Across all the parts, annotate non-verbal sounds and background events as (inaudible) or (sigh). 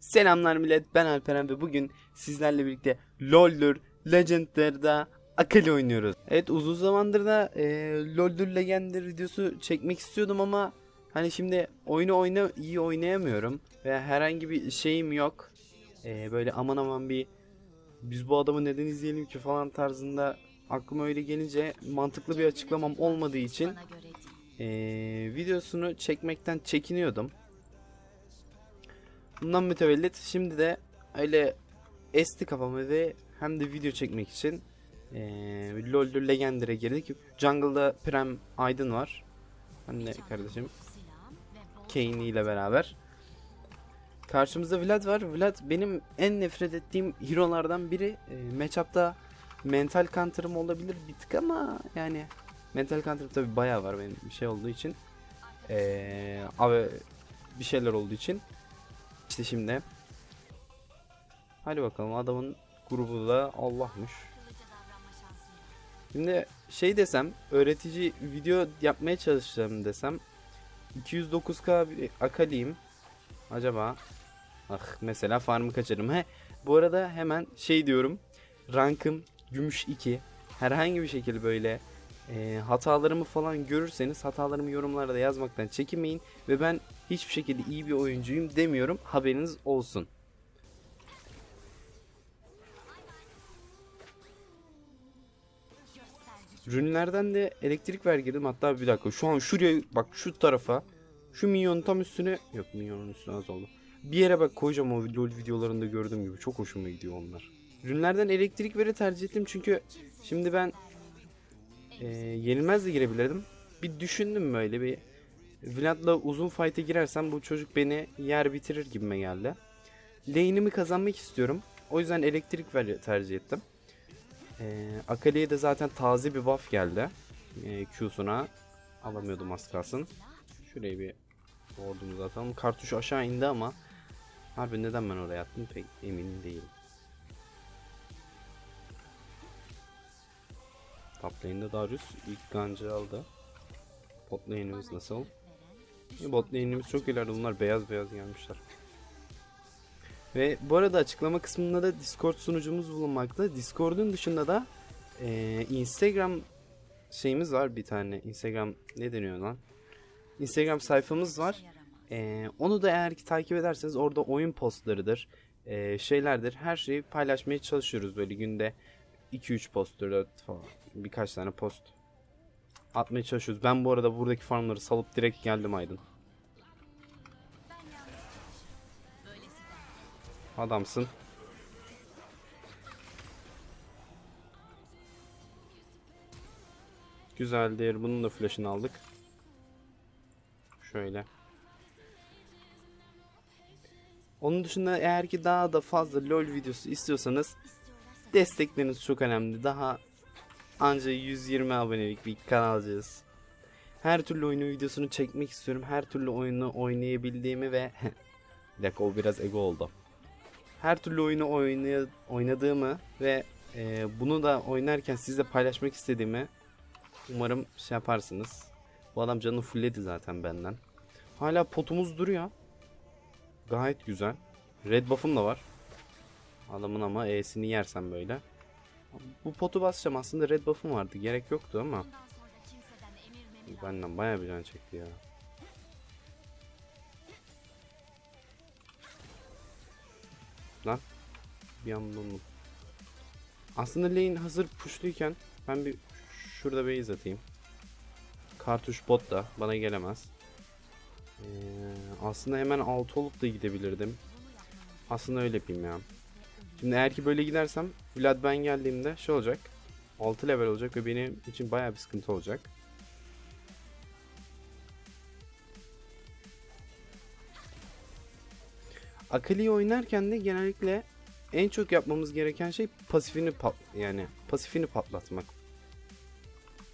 Selamlar millet ben Alperen ve bugün sizlerle birlikte LoL'dur Legend'larda Akali oynuyoruz. Evet uzun zamandır da e, LoL'dur Legend'dir videosu çekmek istiyordum ama hani şimdi oyunu oyna iyi oynayamıyorum ve herhangi bir şeyim yok. E, böyle aman aman bir biz bu adamı neden izleyelim ki falan tarzında aklıma öyle gelince mantıklı bir açıklamam olmadığı için e, videosunu çekmekten çekiniyordum. Bundan mütevellit şimdi de öyle esti kafamı ve hem de video çekmek için eee LoL'dur Legendary'e girdik. Jungle'da Prem Aydın var. Ben de kardeşim Kane ile beraber. Karşımızda Vlad var. Vlad benim en nefret ettiğim hero'lardan biri. E, matchup'ta mental counter'ım olabilir bir tık ama yani mental counter'ım tabi bayağı var benim bir şey olduğu için. Eee abi bir şeyler olduğu için. İşte şimdi. Hadi bakalım adamın grubu da Allah'mış. Şimdi şey desem öğretici video yapmaya çalışacağım desem 209k bir Akali'yim. Acaba ah mesela farmı kaçırırım. He bu arada hemen şey diyorum. Rankım gümüş 2. Herhangi bir şekilde böyle e, hatalarımı falan görürseniz hatalarımı yorumlarda yazmaktan çekinmeyin ve ben hiçbir şekilde iyi bir oyuncuyum demiyorum. Haberiniz olsun. Rünlerden de elektrik ver girdim. Hatta bir dakika şu an şuraya bak şu tarafa şu minyonun tam üstüne yok minyonun üstüne az oldu. Bir yere bak koyacağım o LoL videolarında gördüğüm gibi çok hoşuma gidiyor onlar. Rünlerden elektrik veri tercih ettim çünkü şimdi ben e, yenilmez de girebilirdim. Bir düşündüm böyle bir Vlad'la uzun fight'e girersem bu çocuk beni yer bitirir gibime geldi. Lane'imi kazanmak istiyorum. O yüzden elektrik ver tercih ettim. Ee, Akali'ye de zaten taze bir buff geldi. Ee, Q'suna alamıyordum az kalsın. Şuraya bir ordumuzu atalım. Kartuş aşağı indi ama harbi neden ben oraya attım pek emin değilim. Top lane'de Darius ilk gancı aldı. Bot lane'imiz nasıl? Bot lane'imiz çok ileride bunlar beyaz beyaz gelmişler. Ve bu arada açıklama kısmında da Discord sunucumuz bulunmakta. Discord'un dışında da e, Instagram şeyimiz var bir tane. Instagram ne deniyor lan? Instagram sayfamız var. E, onu da eğer ki takip ederseniz orada oyun postlarıdır, e, şeylerdir. Her şeyi paylaşmaya çalışıyoruz böyle günde 2-3 post 4 falan birkaç tane post atmaya çalışıyoruz. Ben bu arada buradaki farmları salıp direkt geldim Aydın. Adamsın. Güzeldir. Bunun da flash'ını aldık. Şöyle. Onun dışında eğer ki daha da fazla LoL videosu istiyorsanız destekleriniz çok önemli. Daha anca 120 abonelik bir kanalcıyız. Her türlü oyunu videosunu çekmek istiyorum. Her türlü oyunu oynayabildiğimi ve (laughs) bir dakika o biraz ego oldu. Her türlü oyunu oynay- oynadığımı ve e, bunu da oynarken sizle paylaşmak istediğimi umarım şey yaparsınız. Bu adam canını fulledi zaten benden. Hala potumuz duruyor. Gayet güzel. Red buff'um da var. Adamın ama E'sini yersem böyle. Bu potu basacağım aslında red buff'um vardı. Gerek yoktu ama. Benden bayağı bir can çekti ya. Lan. Bir an buldum. Aslında lane hazır pushluyken ben bir şurada base atayım. Kartuş bot da bana gelemez. Ee, aslında hemen alt olup da gidebilirdim. Aslında öyle yapayım ya. Şimdi eğer ki böyle gidersem Vlad ben geldiğimde şey olacak. 6 level olacak ve benim için bayağı bir sıkıntı olacak. Akali'yi oynarken de genellikle en çok yapmamız gereken şey pasifini pat yani pasifini patlatmak.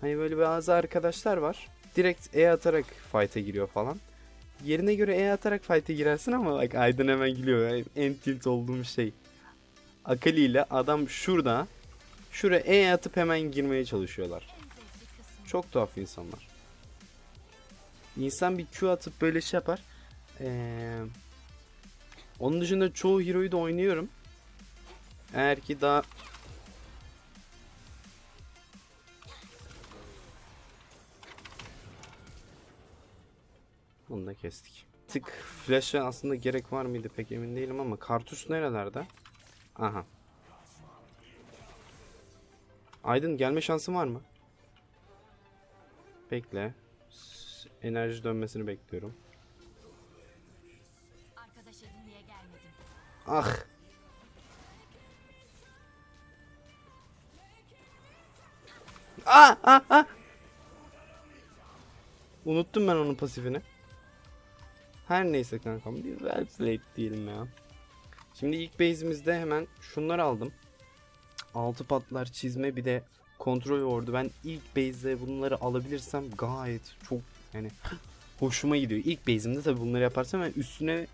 Hani böyle bazı arkadaşlar var. Direkt E atarak fight'e giriyor falan. Yerine göre E atarak fight'e girersin ama bak Aydın hemen gülüyor. En tilt olduğum şey. Akali ile adam şurada şuraya E atıp hemen girmeye çalışıyorlar. Çok tuhaf insanlar. İnsan bir Q atıp böyle şey yapar. Ee, Onun dışında çoğu hero'yu da oynuyorum. Eğer ki daha Bunu da kestik. Tık flash'a aslında gerek var mıydı pek emin değilim ama kartuş nerelerde? Aha. Aydın gelme şansın var mı? Bekle. Enerji dönmesini bekliyorum. Arkadaş edin diye gelmedim. Ah. Ah ah ah. Unuttum ben onun pasifini. Her neyse kankam bir well played diyelim ya. Şimdi ilk base'imizde hemen şunları aldım. Altı patlar çizme bir de kontrol ordu. Ben ilk base'de bunları alabilirsem gayet çok yani hoşuma gidiyor. İlk base'imde tabii bunları yaparsam ben üstüne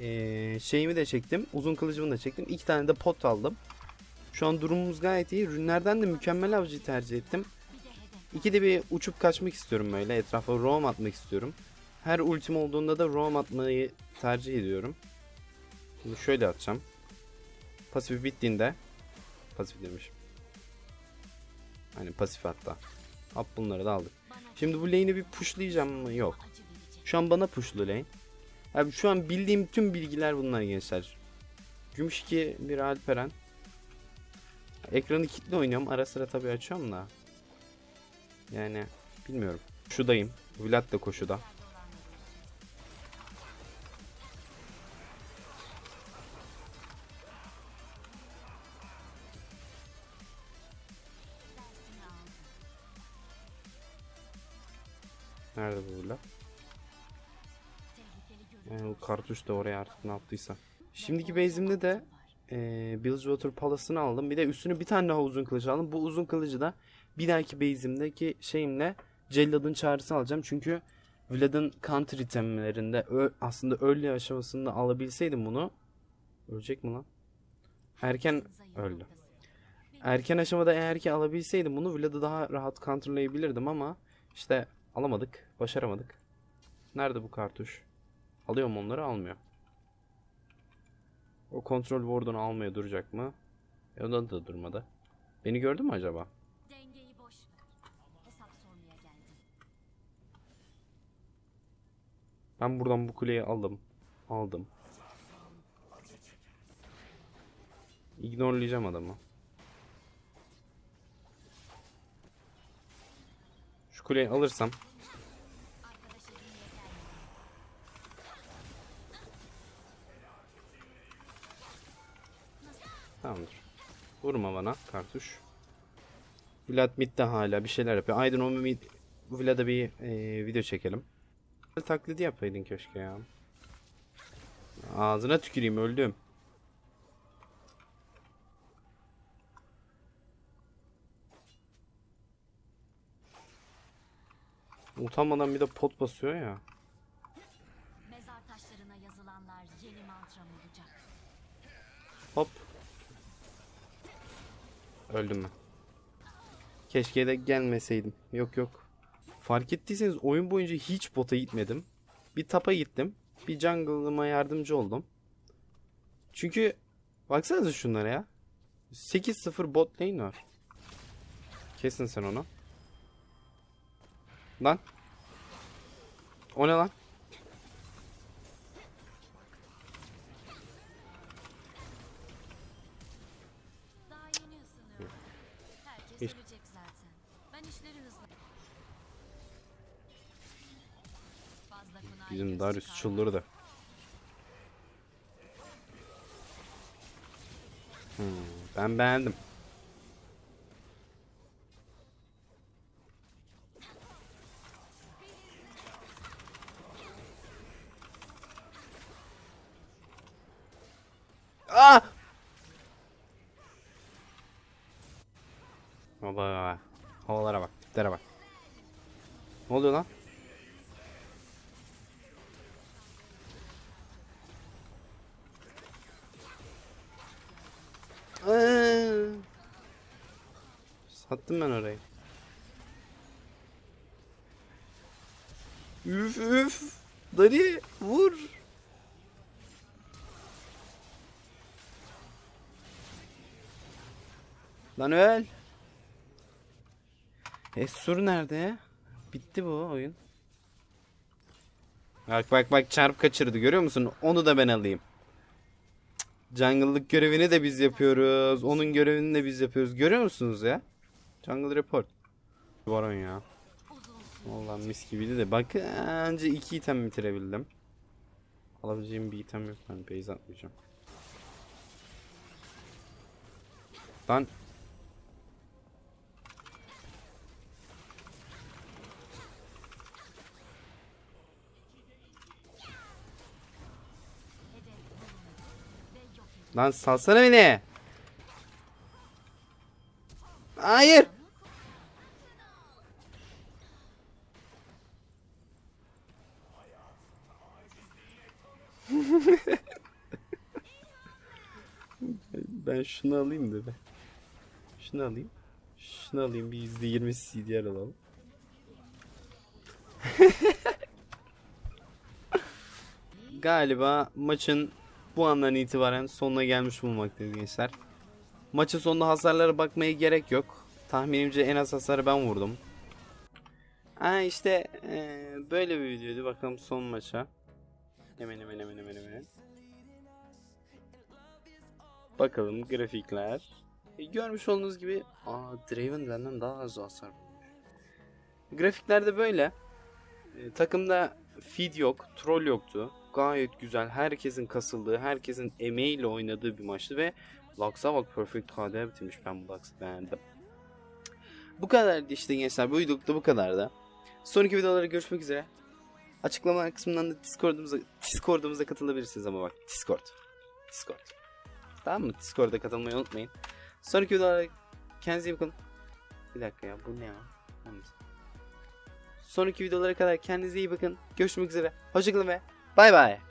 ee, şeyimi de çektim. Uzun kılıcımı da çektim. İki tane de pot aldım. Şu an durumumuz gayet iyi. Rünlerden de mükemmel avcıyı tercih ettim. Bir de bir uçup kaçmak istiyorum böyle. Etrafa roam atmak istiyorum. Her ultim olduğunda da roam atmayı tercih ediyorum. Şimdi şöyle atacağım. Pasif bittiğinde pasif demişim. Hani pasif hatta. Hop bunları da aldık. Şimdi bu lane'i bir pushlayacağım mı? Yok. Şu an bana pushlu lane. Abi şu an bildiğim tüm bilgiler bunlar gençler. Gümüş 2 bir Alperen. Ekranı kilitli oynuyorum. Ara sıra tabii açıyorum da. Yani bilmiyorum. Şudayım. Vlad da koşuda. Nerede bu görünüyor. Yani o kartuş da oraya artık ne yaptıysa. Şimdiki base'imde de eee Bilgewater Palace'ını aldım. Bir de üstüne bir tane daha uzun kılıç aldım. Bu uzun kılıcı da bir dahaki base'imdeki şeyimle Cellad'ın çağrısı alacağım. Çünkü Vlad'ın counter itemlerinde aslında early aşamasında alabilseydim bunu ölecek mi lan? Erken öldü. Erken aşamada eğer ki alabilseydim bunu Vlad'ı daha rahat counterlayabilirdim ama işte alamadık, başaramadık. Nerede bu kartuş? Alıyor mu onları? Almıyor. O kontrol ward'unu almaya duracak mı? E o da durmadı. Beni gördü mü acaba? Dengeyi boş ver. Hesap sormaya geldim. Ben buradan bu kuleyi aldım. Aldım. Ignorelayacağım adamı. Kuleyi alırsam. Tamamdır. Vurma bana kartuş. Vlad midde hala bir şeyler yapıyor. Aydın o mid Vlad'a bir e, video çekelim. Taklidi yapaydın keşke ya. Ağzına tüküreyim öldüm. Utanmadan bir de pot basıyor ya. Mezar taşlarına yazılanlar yeni mantram olacak. Hop. Öldüm ben. Keşke de gelmeseydim. Yok yok. Fark ettiyseniz oyun boyunca hiç bota gitmedim. Bir tapa gittim. Bir jungle'ıma yardımcı oldum. Çünkü baksanıza şunlara ya. 8-0 bot lane var. Kesin sen onu. Lan. O ne lan? Bizim göz Darius çıkarma. çıldırdı. Hmm, ben beğendim. Ah! Baba, havalara bak, tiplere bak. Ne oluyor lan? Aa! Sattım ben orayı. Üf üf. Dari vur. Lan öl. Esur nerede? Bitti bu oyun. Bak bak bak çarp kaçırdı görüyor musun? Onu da ben alayım. Jungle'lık görevini de biz yapıyoruz. Onun görevini de biz yapıyoruz. Görüyor musunuz ya? Jungle Report. Baron ya. Vallahi mis gibiydi de bak anca iki item bitirebildim. Alabileceğim bir item yok ben base atmayacağım. Lan lan salsana beni. Hayır. (laughs) ben şunu alayım da be. Şunu alayım. Şunu alayım bir %20 CDR alalım. (laughs) Galiba maçın bu andan itibaren sonuna gelmiş bulunmaktayız gençler. Maçın sonunda hasarlara bakmaya gerek yok. Tahminimce en az hasarı ben vurdum. Ha işte eee, böyle bir videoydu. Bakalım son maça. Hemen hemen hemen hemen hemen. Bakalım grafikler. E, görmüş olduğunuz gibi aa Draven benden daha az hasar vurmuş. Grafiklerde böyle. E, takımda feed yok, troll yoktu. Gayet güzel. Herkesin kasıldığı, herkesin emeğiyle oynadığı bir maçtı ve Lux'a bak Perfect KD bitirmiş. Ben bu Lux'ı beğendim. Bu kadardı işte gençler. Bu videolukta bu kadardı. Sonraki videolarda görüşmek üzere. Açıklama kısmından da Discord'umuza, Discord'umuza katılabilirsiniz ama bak Discord. Discord. Tamam mı? Discord'a katılmayı unutmayın. Sonraki videolarda kendinize iyi bakın. Bir dakika ya bu ne ya? Sonraki videolara kadar kendinize iyi bakın. Görüşmek üzere. Hoşçakalın ve 拜拜。